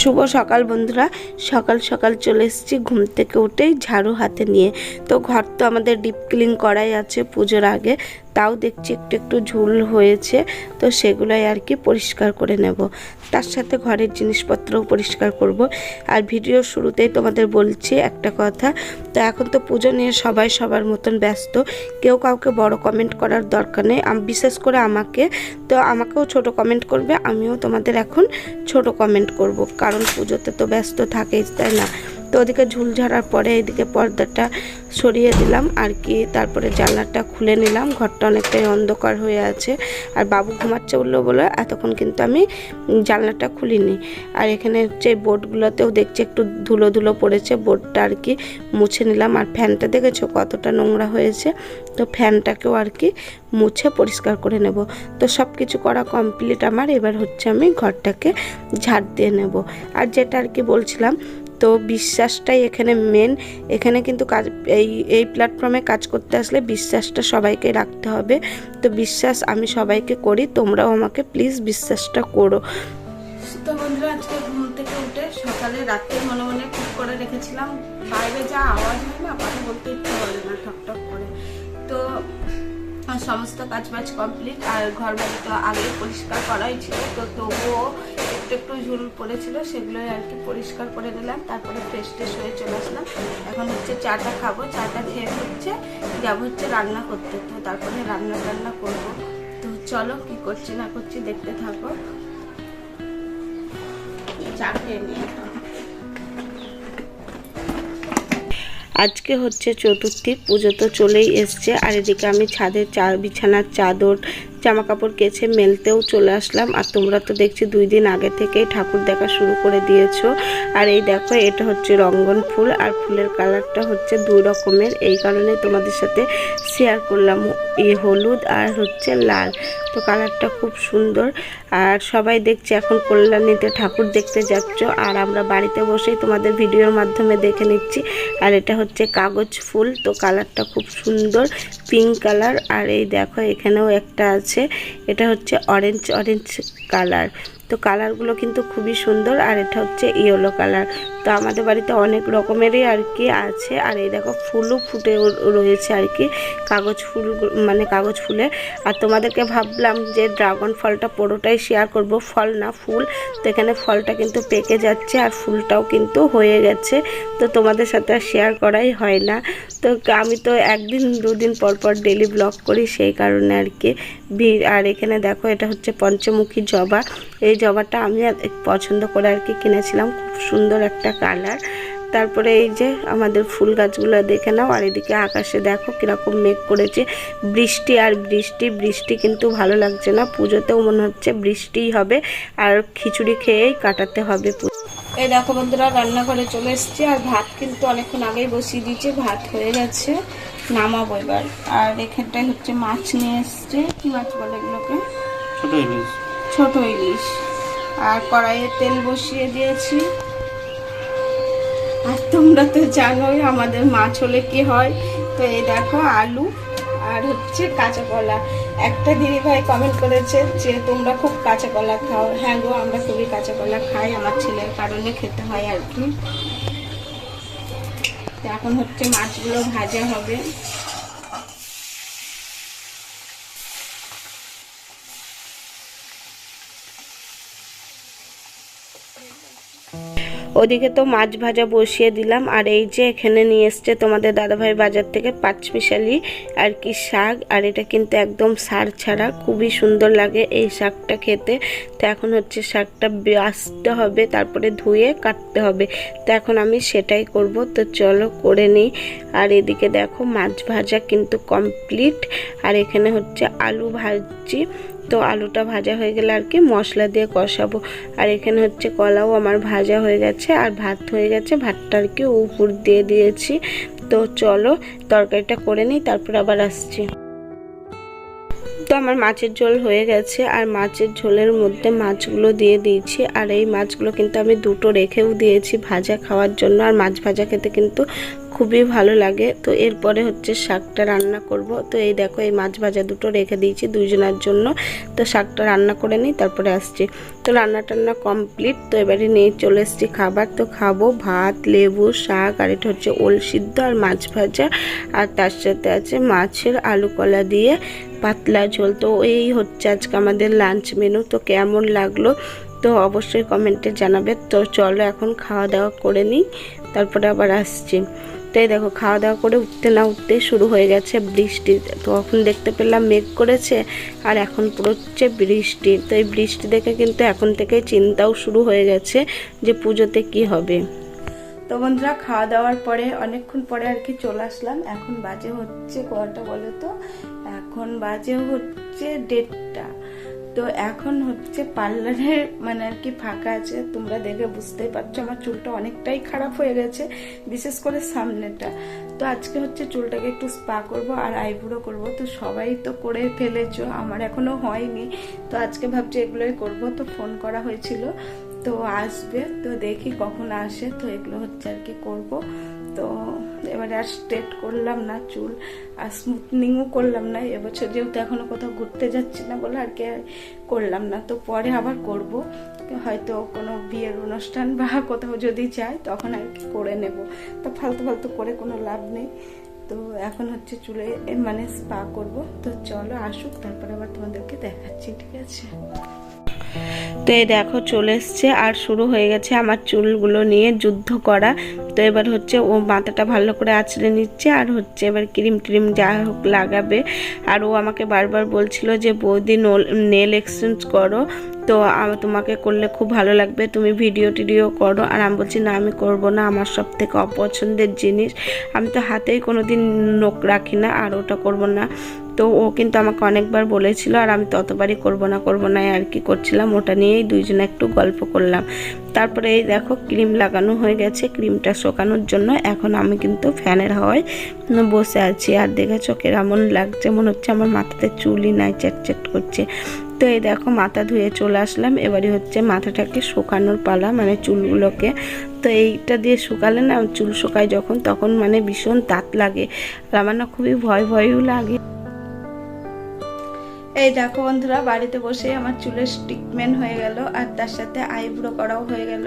শুভ সকাল বন্ধুরা। সকাল সকাল চলে এসেছি ঘুম থেকে উঠেই ঝাড়ু হাতে নিয়ে। তো ঘর তো আমাদের ডিপ ক্লিন করাই আছে পুজোর আগে। তাও দেখছি একটু একটু ঝুল হয়েছে, তো সেগুলোই আর কি পরিষ্কার করে নেব। তার সাথে ঘরের জিনিসপত্রও পরিষ্কার করব। আর ভিডিও শুরুতেই তোমাদের বলছি একটা কথা, তো এখন তো পুজো নিয়ে সবাই সবার মতন ব্যস্ত, কেউ কাউকে বড় কমেন্ট করার দরকার নেই বিশেষ করে আমাকে। তো আমাকেও ছোট কমেন্ট করবে, আমিও তোমাদের এখন ছোট কমেন্ট করব, কারণ পুজোতে তো ব্যস্ত থাকেই, তাই না? ওদিকে ঝুল ঝাড়ার পরে এদিকে পর্দাটা সরিয়ে দিলাম আর কি। তারপরে জানলাটা খুলে নিলাম। ঘরটা অনেকটাই অন্ধকার হয়ে আছে। আর বাবু ঘুমাচ্ছে বলল বলে এতক্ষণ কিন্তু আমি জানলাটা খুলিনি। আর এখানে যে বোর্ডগুলোতেও দেখছি একটু ধুলো ধুলো পড়েছে। বোর্ডটা আর কি মুছে নিলাম। আর ফ্যানটা দেখেছ কতটা নোংরা হয়েছে? তো ফ্যানটাকেও আর কি মুছে পরিষ্কার করে নেব। তো সব কিছু করা কমপ্লিট আমার। এবার হচ্ছে আমি ঘরটাকে ঝাড় দিয়ে নেব। আর যেটা আর কি বলছিলাম তো বিশ্বাসটাই এখানে মেন এখানে কিন্তু কাজ, এই এই প্ল্যাটফর্মে কাজ করতে আসলে বিশ্বাসটা সবাইকে রাখতে হবে। তো বিশ্বাস আমি সবাইকে করি, তোমরাও আমাকে প্লিজ বিশ্বাসটা করো। তো বন্ধুরা, আজকে ঘুম থেকে উঠে সকালে রাত্রে মনে মনে ঠিক করে রেখেছিলাম। বাইরে যা আওয়াজ হয় না, কথা বলতে ইচ্ছে করে না, ঠক ঠক করে। তো সমস্ত কাজ বাজ কমপ্লিট আর ঘর বাড়ি তো আগে পরিষ্কার করাই ছিল। তো তবুও একটু একটু ঝুল পড়েছিল, সেগুলোই আর কি পরিষ্কার করে নিলাম, তারপরে ফ্রেশ ট্রেশ হয়ে চলে আসলাম। এখন হচ্ছে চাটা খাব, চাটা খেয়ে হচ্ছে যাব হচ্ছে রান্না করতে, তো তারপরে রান্না টান্না করব। তো চলো কি করছি না করছি দেখতে থাকো। চা খেয়ে নিয়ে আজকে হচ্ছে চতুর্থী, পুজো তো চলেই এসছে, আর এদিকে আমি ছাদের চা, বিছানার চাদর জামা কাপড় কেছে মেলতেও চলে আসলাম। আর তোমরা তো দেখছি দুই দিন আগে থেকেই ঠাকুর দেখা শুরু করে দিয়েছ। আর এই দেখো, এটা হচ্ছে রঙ্গন ফুল আর ফুলের কালারটা হচ্ছে দুই রকমের। এই কারণে তোমাদের সাথে শেয়ার করলাম এই হলুদ আর হচ্ছে লাল। তো কালারটা খুব সুন্দর। আর সবাই দেখছে, এখন কল্যাণীতে ঠাকুর দেখতে যাচ্ছ। আর আমরা বাড়িতে বসেই তোমাদের ভিডিওর মাধ্যমে দেখে নিচ্ছি। আর এটা হচ্ছে কাগজ ফুল। তো কালারটা খুব সুন্দর পিঙ্ক কালার আর এই দেখো, এখানেও একটা আছে। এটা হচ্ছে অরেঞ্জ অরেঞ্জ কালার তো কালারগুলো কিন্তু খুবই সুন্দর আর এটা হচ্ছে ইয়েলো কালার তো আমাদের বাড়িতে অনেক রকমেরই আর কি আছে। আর এই দেখো ফুলও ফুটে রয়েছে আর কি। কাগজ ফুল মানে কাগজ ফুলে। আর তোমাদেরকে ভাবলাম যে ড্রাগন ফলটা পুরোটাই শেয়ার করব। ফল না, ফুল। তো এখানে ফলটা কিন্তু পেকে যাচ্ছে আর ফুলটাও কিন্তু হয়ে গেছে। তো তোমাদের সাথে আর শেয়ার করাই হয় না। তো আমি তো একদিন, দুদিন পর পর ডেলি ব্লগ করি সেই কারণে আর কি। আর এখানে দেখো এটা হচ্ছে পঞ্চমুখী জবা। এই জবাটা আমি পছন্দ করে আর কি কিনেছিলাম। খুব সুন্দর একটা কালার। তারপরে এই যে আমাদের ফুল গাছগুলো দেখে নাও, আর এদিকে আকাশে দেখো কীরকম মেঘ করেছে। বৃষ্টি আর বৃষ্টি বৃষ্টি কিন্তু ভালো লাগছে না। পুজোতেও মনে হচ্ছে বৃষ্টিই হবে। আর খিচুড়ি খেয়েই কাটাতে হবে এই দেখো বন্ধুরা রান্নাঘরে চলে এসেছি। আর ভাত কিন্তু অনেকক্ষণ আগেই বসিয়ে দিয়েছি ভাত হয়ে গেছে। নামাবো এবার। আর এখানটায় হচ্ছে মাছ নিয়ে এসছে। কি মাছ বলে এগুলোকে? ছোট ইলিশ। ছোট ইলিশ। আর কড়াইয়ে তেল বসিয়ে দিয়েছি। আর তোমরা তো জানোই আমাদের মাছ হলে কি হয়। তো এই দেখো আলু আর হচ্ছে কাঁচা কলা। একটা দিদি ভাই কমেন্ট করেছে যে, তোমরা খুব কাঁচা কলা খাও। হ্যাঁ গো, আমরা খুবই কাঁচা কলা খাই, আমার ছেলের কারণে খেতে হয় আর কি। এখন হচ্ছে মাছগুলো ভাজা হবে। ওদিকে তো মাছ ভাজা বসিয়ে দিলাম, আর এই যে এখানে নিয়ে এসছে তোমাদের দাদাভাই বাজার থেকে পাঁচ পাঁচমিশালি আর কি শাক, আর এটা কিন্তু একদম সার ছাড়া, খুবই সুন্দর লাগে এই শাকটা খেতে। তো এখন হচ্ছে শাকটা বাছতে হবে, তারপরে ধুয়ে কাটতে হবে। তো এখন আমি সেটাই করব, তো চলো করে নিই। আর এদিকে দেখো মাছ ভাজা কিন্তু কমপ্লিট, আর এখানে হচ্ছে আলু ভাজছি। তো আলুটা ভাজা হয়ে গেলে আর কি মশলা দিয়ে কষাবো। আর এখানে হচ্ছে কলাও আমার ভাজা হয়ে গেছে, আর ভাত হয়ে গেছে। ভাতটা আর কি উপর দিয়ে দিয়েছি। তো চলো তরকারিটা করে নিই, তারপর আবার আসছি। তো আমার মাছের ঝোল হয়ে গেছে, আর মাছের ঝোলের মধ্যে মাছগুলো দিয়ে দিয়েছি। আর এই মাছগুলো কিন্তু আমি দুটো রেখেও দিয়েছি ভাজা খাওয়ার জন্য। আর মাছ ভাজা খেতে কিন্তু খুবই ভালো লাগে। তো এরপরে হচ্ছে শাকটা রান্না করব। তো এই দেখো, এই মাছ ভাজা দুটো রেখে দিয়েছি দুইজনের জন্য। তো শাকটা রান্না করে নিই, তারপরে আসছি। তো রান্না টান্না কমপ্লিট তো এবারে নিয়ে চলে এসেছি খাবার। তো খাব ভাত, লেবু, শাক, আর এটা হচ্ছে ওল সিদ্ধ আর মাছ ভাজা। আর তার সাথে আছে মাছের আলু কলা দিয়ে পাতলা ঝোল। তো এই হচ্ছে আজকে আমাদের লাঞ্চ মেনু তো কেমন লাগল? তো অবশ্যই কমেন্টে জানাবে। তো চলো এখন খাওয়া দাওয়া করে নিই। তারপরে আবার আসছি। তাই দেখো, খাওয়া দাওয়া করে উঠতে না উঠতে শুরু হয়ে গেছে বৃষ্টি। তো এখন দেখতে পেলাম মেঘ করেছে আর এখন হচ্ছে বৃষ্টি। তো এই বৃষ্টি দেখে কিন্তু এখন থেকে চিন্তাও শুরু হয়ে গেছে যে পুজোতে কি হবে। তো বন্ধুরা, খাওয়া দাওয়ার পরে, অনেকক্ষণ পরে আর কি চলে আসলাম। এখন বাজে হচ্ছে কটা বলো তো? এখন বাজে হচ্ছে দেড়টা। তো এখন হচ্ছে পার্লারে মানে আর কি ফাঁকা আছে, তোমরা দেখে বুঝতেই পারছ। আমার চুলটা অনেকটাই খারাপ হয়ে গেছে, বিশেষ করে সামনেটা। তো আজকে হচ্ছে চুলটাকে একটু স্পা করব আর আইব্রো করব। তো সবাই তো করে ফেলেছো, আমার এখনও হয়নি। তো আজকে ভাবছি এগুলোই করব। তো ফোন করা হয়েছিল। তো আসবে, তো দেখি কখন আসে, তো এগুলো হচ্ছে আর কি করব। তো এবারে আর স্ট্রেট করলাম না চুল, আর স্মুথনিংও করলাম না। এবছর যেহেতু এখনও কোথাও ঘুরতে যাচ্ছি না বলে আর কি করলাম না। তো পরে আবার করব হয়তো কোনো বিয়ের অনুষ্ঠান বা কোথাও যদি যাই, তখন আর কি করে নেব। তো ফালতু ফালতু করে কোনো লাভ নেই। তো এখন হচ্ছে চুলে মানে স্পা করব। তো চলো আসুক, তারপরে আবার তোমাদেরকে দেখাচ্ছি, ঠিক আছে? তো এই দেখো চলে এসছে, আর শুরু হয়ে গেছে আমার চুলগুলো নিয়ে যুদ্ধ করা। তো এবার হচ্ছে ও মাথাটা ভালো করে আছড়ে নিচ্ছে, আর হচ্ছে এবার ক্রিম ট্রিম যা হোক লাগাবে। আর ও আমাকে বারবার বলছিল যে, বৌদি, নেল এক্সচেঞ্জ করো। তো তোমাকে করলে খুব ভালো লাগবে, তুমি ভিডিও টিডিও করো। আর আমি বলছি, না, আমি করব না, আমার সব থেকে অপছন্দের জিনিস। আমি তো হাতেই কোনো দিন নোখ রাখি না, আর ওটা করব না। তো ও কিন্তু আমাকে অনেকবার বলেছিল, আর আমি ততবারই করব না করব না আর কি করছিলাম। ওটা নিয়েই দুইজনে একটু গল্প করলাম। তারপরে এই দেখো ক্রিম লাগানো হয়ে গেছে, ক্রিমটা শোকানোর জন্য এখন আমি কিন্তু ফ্যানের হাওয়ায় বসে আছি। আর দেখেছ কেমন লাগছে, মনে হচ্ছে আমার মাথাতে চুলই নাই চ্যাট করছে। তো এই দেখো মাথা ধুয়ে চলে আসলাম। এবারে হচ্ছে মাথাটাকে শুকানোর পালা মানে চুলগুলোকে। তো এইটা দিয়ে শুকালে না, চুল শুকায় যখন, তখন মানে ভীষণ তাত লাগে। আর আমার না খুবই ভয় ভয়ও লাগে। এই দেখো বন্ধুরা, বাড়িতে বসে আমার চুলের ট্রিটমেন্ট হয়ে গেল আর তার সাথে আইব্রো করাও হয়ে গেল।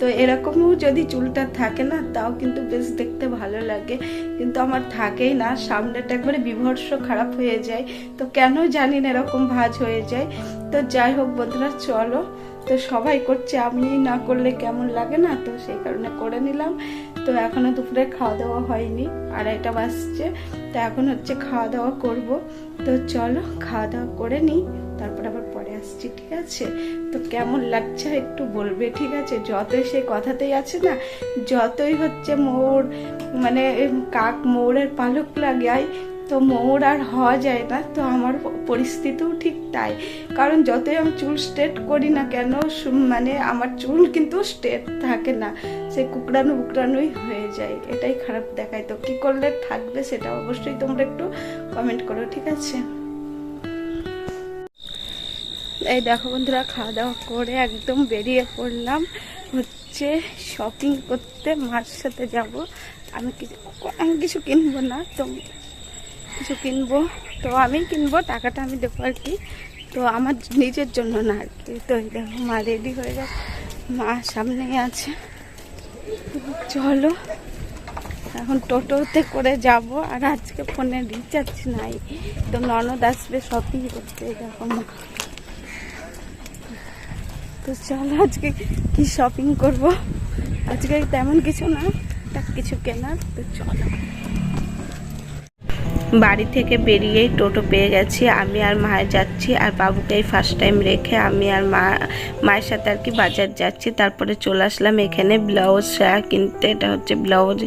তো এরকমও যদি চুলটা থাকে না, তাও কিন্তু বেশ দেখতে ভালো লাগে। কিন্তু আমার থাকেই না সামনেটা একবারে বিভর্ষ খারাপ হয়ে যায়। তো কেন জানি না এরকম ভাঁজ হয়ে যায়। তো যাই হোক বন্ধুরা, চলো। তো সবাই করছে আমি না করলে কেমন লাগে না? তো সেই কারণে করে নিলাম। তো এখনও দুপুরে খাওয়া দাওয়া হয়নি, আড়াইটা বাজছে। তো এখন হচ্ছে খাওয়া দাওয়া করব। তো চলো খাওয়া দাওয়া করে নিই, তারপর আবার পরে আসছি, ঠিক আছে? তো কেমন লাগছে একটু বলবে, ঠিক আছে? যতই সেই কথাতেই আছে না, যতই হচ্ছে মোর মানে কাক মোরের পালক লাগাই তো মোর আর হওয়া যায় না, তো আমার পরিস্থিতিও ঠিক তাই। কারণ যতই আমি চুল স্ট্রেট করি না কেন মানে আমার চুল কিন্তু স্ট্রেট থাকে না, সে কুকড়ানো বুকড়ানোই হয়ে যায়, এটাই খারাপ দেখায়। তো কি করলে থাকবে সেটা অবশ্যই তোমরা একটু কমেন্ট করো, ঠিক আছে? এই দেখো বন্ধুরা খাওয়া দাওয়া করে একদম বেরিয়ে পড়লাম, হচ্ছে শপিং করতে, মার সাথে যাব। আমি কিছু আমি কিছু কিনবো না, তো কিছু কিনবো। তো আমি কিনবো, টাকাটা আমি দেবো আর কি। তো আমার নিজের জন্য না আর কি। তো দেখো, মা রেডি হয়ে গেছে। মা সামনেই আছে। চলো, এখন টোটোতে করে যাব। আর আজকে ফোনে রিচার্জ নাই। তো ননদ আসবে শপিং করতে দেখো মা। তো চলো, আজকে কি শপিং করব? আজকে তেমন কিছু না কিছু কেনার। তো চলো। বাড়ি থেকে বেরিয়েই টোটো পেয়ে গেছি। আমি আর মায়ের যাচ্ছি আর বাবুকে এই ফার্স্ট টাইম রেখে আমি আর মা, মায়ের সাথে আর কি বাজার যাচ্ছি। তারপরে চলে আসলাম এখানে ব্লাউজ, সায়া কিনতে। এটা হচ্ছে ব্লাউজ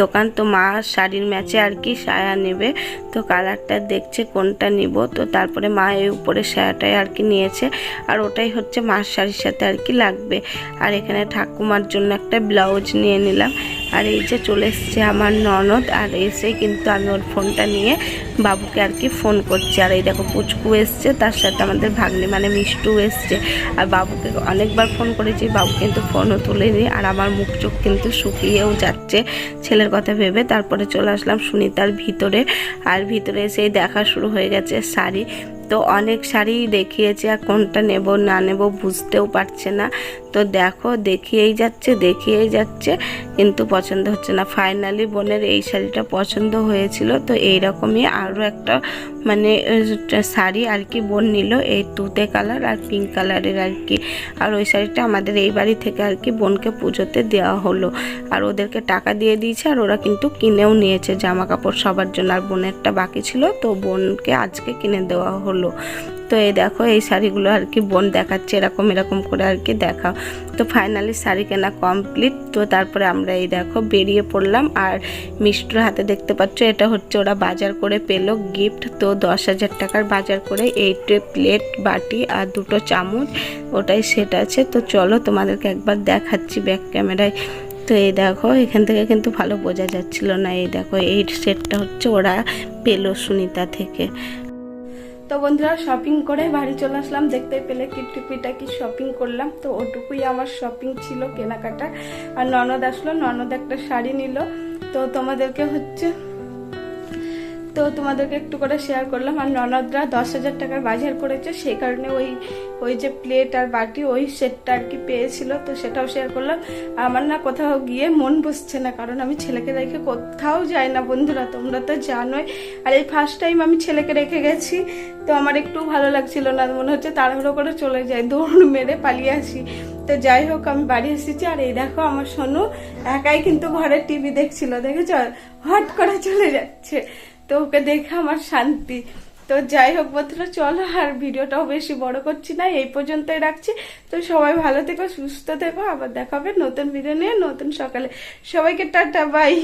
দোকান। তো মা শাড়ির ম্যাচে আর কি সায়া নেবে। তো কালারটা দেখছে কোনটা নিব। তো তারপরে মা এই উপরে সায়াটাই আর কি নিয়েছে। আর ওটাই হচ্ছে মার শাড়ির সাথে আর কি লাগবে। আর এখানে ঠাকুমার জন্য একটা ব্লাউজ নিয়ে নিলাম। আর এই যে চলে এসছে আমার ননদ আর এসে কিন্তু আমি ওর ফোনটা নিয়ে বাবুকে আর কি ফোন করছি। আর এই দেখো, পুচকু এসছে, তার সাথে আমাদের ভাগ্নি মানে মিষ্টু এসছে। আর বাবুকে অনেকবার ফোন করেছি, বাবু কিন্তু ফোনও তুলেনি। আর আমার মুখ চোখ কিন্তু শুকিয়েও যাচ্ছে, ছেলের কথা ভেবে। তারপরে চলে আসলাম সুনিতার ভিতরে। আর ভিতরে এসেই দেখা শুরু হয়ে গেছে শাড়ি। তো অনেক শাড়ি দেখিয়েছে আর কোনটা নেব না নেব বুঝতেও পারছে না। তো দেখো, দেখিয়েই যাচ্ছে দেখিয়েই যাচ্ছে, কিন্তু পছন্দ হচ্ছে না। ফাইনালি বোনের এই শাড়িটা পছন্দ হয়েছিল, তো এইরকমই আরও একটা মানে শাড়ি আর কি বোন নিল, এই তুতে কালার আর পিঙ্ক কালারের আর কি। আর ওই শাড়িটা আমাদের এই বাড়ি থেকে আর কি বোনকে পুজোতে দেওয়া হলো। আর ওদেরকে টাকা দিয়ে দিয়েছে আর ওরা কিন্তু কিনেও নিয়েছে জামা কাপড় সবার জন্য। আর বোনেরটা বাকি ছিল, তো বোনকে আজকে কিনে দেওয়া হলো। তো এই দেখো, এই শাড়িগুলো আর কি বোন দেখাচ্ছে, এরকম এরকম করে আর কি দেখা তো ফাইনালি শাড়ি কেনা কমপ্লিট তো তারপরে আমরা এই দেখো বেরিয়ে পড়লাম। আর মিষ্টুর হাতে দেখতে পাচ্ছ, এটা হচ্ছে ওরা বাজার করে পেল গিফট তো দশ হাজার টাকার বাজার করে এইটে প্লেট বাটি আর দুটো চামচ, ওটাই সেট আছে। তো চলো তোমাদেরকে একবার দেখাচ্ছি ব্যাক ক্যামেরায় তো এই দেখো, এখান থেকে কিন্তু ভালো বোঝা যাচ্ছিল না। এই দেখো, এই সেটটা হচ্ছে ওরা পেল সুনিতা থেকে। তো বন্ধুরা শপিং করে বাড়ি চলে আসলাম। দেখতে পেলে কিটকিপিটা কি শপিং করলাম। তো ওটুকুই আমার শপিং ছিল কেনাকাটা আর ননদ আসলো, ননদ একটা শাড়ি নিল। তো তোমাদেরকে হচ্ছে তো তোমাদেরকে একটু করে শেয়ার করলাম। আর ননদরা দশ হাজার টাকার বাজার করেছে, সেই কারণে ওই ওই যে প্লেট আর বাটি, ওই সেটটা আর কি পেয়েছিল, তো সেটাও শেয়ার করলাম। আমার না কোথাও গিয়ে মন বসছে না, কারণ আমি ছেলেকে রেখে কোথাও যাই না বন্ধুরা, তোমরা তো জানোই। আর এই ফার্স্ট টাইম আমি ছেলেকে রেখে গেছি, তো আমার একটু ভালো লাগছিল না, মনে হচ্ছে তাড়াহুড়ো করে চলে যাই, দৌড় মেরে পালিয়ে আসি। তো যাই হোক, আমি বাড়ি এসেছি, আর এই দেখো আমার সোনু একাই কিন্তু ঘরে টিভি দেখছিল, দেখেছ? হট করে চলে যাচ্ছে। তো ওকে দেখে আমার শান্তি। তো যাই হোক বন্ধুরা, চলো আর ভিডিওটাও বেশি বড় করছি না, এই পর্যন্তই রাখছি। তো সবাই ভালো থেকো, সুস্থ থেকো, আবার দেখাবে নতুন ভিডিও নিয়ে, নতুন সকালে। সবাইকে টাটা বাই